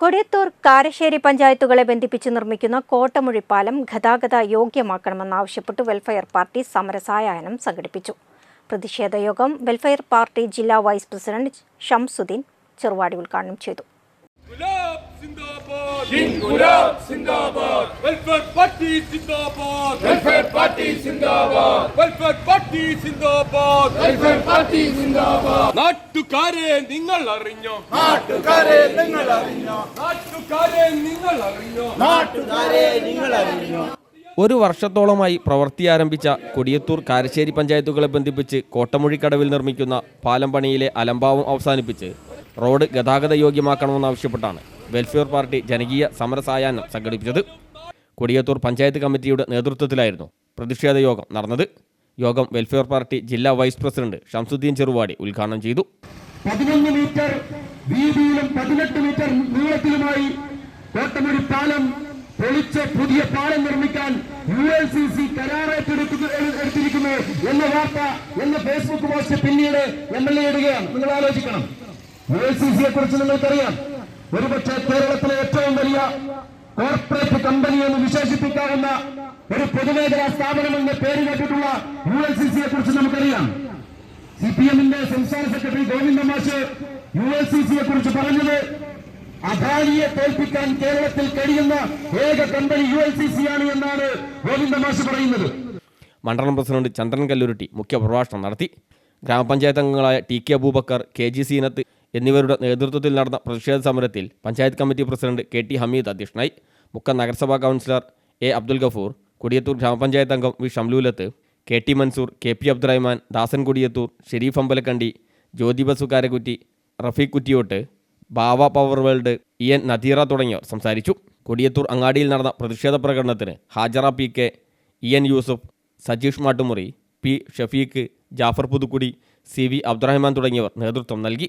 കൊടിയത്തൂർ കാരശ്ശേരി പഞ്ചായത്തുകളെ ബന്ധിപ്പിച്ച് നിർമ്മിക്കുന്ന കോട്ടമുഴി പാലം ഗതാഗത യോഗ്യമാക്കണമെന്നാവശ്യപ്പെട്ട് വെൽഫെയർ പാർട്ടി സമരസായാഹ്നം സംഘടിപ്പിച്ചു. പ്രതിഷേധ യോഗം വെൽഫെയർ പാർട്ടി ജില്ലാ വൈസ് പ്രസിഡന്റ് ഷംസുദ്ദീൻ ചെറുവാടി ഉദ്ഘാടനം ചെയ്തു. സിന്ദാബാദ് സിന്ദാബാദ് വെൽഫെയർ പാർട്ടി സിന്ദാബാദ് വെൽഫെയർ പാർട്ടി സിന്ദാബാദ് വെൽഫെയർ പാർട്ടി സിന്ദാബാദ് വെൽഫെയർ പാർട്ടി സിന്ദാബാദ് നാട്ടുകാരെ നിങ്ങൾ അറിഞ്ഞോ നാട്ടുകാരെ നിങ്ങൾ അറിഞ്ഞോ നാട്ടുകാരെ നിങ്ങൾ അറിഞ്ഞോ നാട്ടുകാരെ നിങ്ങൾ അറിഞ്ഞോ ഒരു വർഷത്തോളമായി പ്രവൃത്തി ആരംഭിച്ച കൊടിയത്തൂർ കാരശ്ശേരി പഞ്ചായത്തുകളെ ബന്ധിപ്പിച്ച് കോട്ടമൊഴിക്കടവിൽ നിർമ്മിക്കുന്ന പാലം പണിയിലെ അലംഭാവം അവസാനിപ്പിച്ച് റോഡ് ഗതാഗത യോഗ്യമാക്കണമെന്നാവശ്യപ്പെട്ടാണ് വെൽഫെയർ പാർട്ടി ജനകീയ സമരസായാഹ്നം സംഘടിപ്പിച്ചത് കൊടിയത്തൂർ പഞ്ചായത്ത് കമ്മിറ്റിയുടെ നേതൃത്വത്തിലായിരുന്നു പ്രതിഷേധ യോഗം നടന്നത്. യോഗം വെൽഫെയർ പാർട്ടി ജില്ലാ വൈസ് പ്രസിഡന്റ് ഷംസുദ്ദീൻ ചെറുവാടി ഉദ്ഘാടനം ചെയ്തു. പതിനൊന്ന് മീറ്റർ വീതിയിലും പതിനെട്ട് മീറ്റർ നീളത്തിലുമായി കോട്ടമുടി പാലം പൊളിച്ച് പുതിയ പാലം നിർമ്മിക്കാൻ യു എൽ സി സി കരാറേറ്റെടുക്കുന്നു എടുത്തിരിക്കുന്നു എന്ന വാർത്ത എന്ന ഫേസ്ബുക്ക് പോസ്റ്റ് പിന്നീട് എം എൽ എ ഇടുകയാണ്. നിങ്ങൾ ആലോചിക്കണം. യു എൽ സി സിയെ കുറിച്ച് നിങ്ങൾക്കറിയാം. ഒരുപക്ഷെ കേരളത്തിലെ ഏറ്റവും വലിയ കോർപ്പറേറ്റ് കമ്പനി എന്ന് വിശേഷിപ്പിക്കാവുന്ന ഒരു പൊതുമേഖലാ സ്ഥാപനം എന്ന പേര് കേട്ടിട്ടുള്ള യു എൽ സി സിയെ കുറിച്ച് നമുക്കറിയാം. സി പി എമ്മിന്റെ സംസ്ഥാന സെക്രട്ടറി ഗോവിന്ദ മാഷ് യു എൽ സി സിയെ കുറിച്ച് പറഞ്ഞത് അദാനിയെ തോൽപ്പിക്കാൻ കേരളത്തിൽ കഴിയുന്ന ഏക company U L C C ആണ് എന്നാണ് ഗോവിന്ദ മാഷ് പറയുന്നത്. മണ്ഡലം പ്രസിഡന്റ് ചന്ദ്രൻ കല്ലുരുട്ടി മുഖ്യപ്രഭാഷണം നടത്തി. ഗ്രാമപഞ്ചായത്ത് അംഗങ്ങളായ T K Aboobacker K G Seenath എന്നിവരുടെ നേതൃത്വത്തിൽ നടന്ന പ്രതിഷേധ സമരത്തിൽ panchayat committee president K T Hameed അധ്യക്ഷനായി മുക്കം നഗരസഭാ കൗൺസിലർ എ അബ്ദുൽ ഗഫൂർ കൊടിയത്തൂർ ഗ്രാമപഞ്ചായത്ത് അംഗം V Shamlulath K T Mansoor K P Abdurahman Dasan Kodiyathur Shareef Ambalakandi Jyothiba Sukkarakutti Rafeeq Kuttiyot Bava power world E N Nadeera തുടങ്ങിയവർ സംസാരിച്ചു. കൊടിയത്തൂർ അങ്ങാടിയിൽ നടന്ന പ്രതിഷേധ പ്രകടനത്തിന് Hajara P K E N Yusuf Sajeesh Mattumuri P Shafeeq Jafar Puthukudi C V Abdurahman തുടങ്ങിയവർ നേതൃത്വം നൽകി.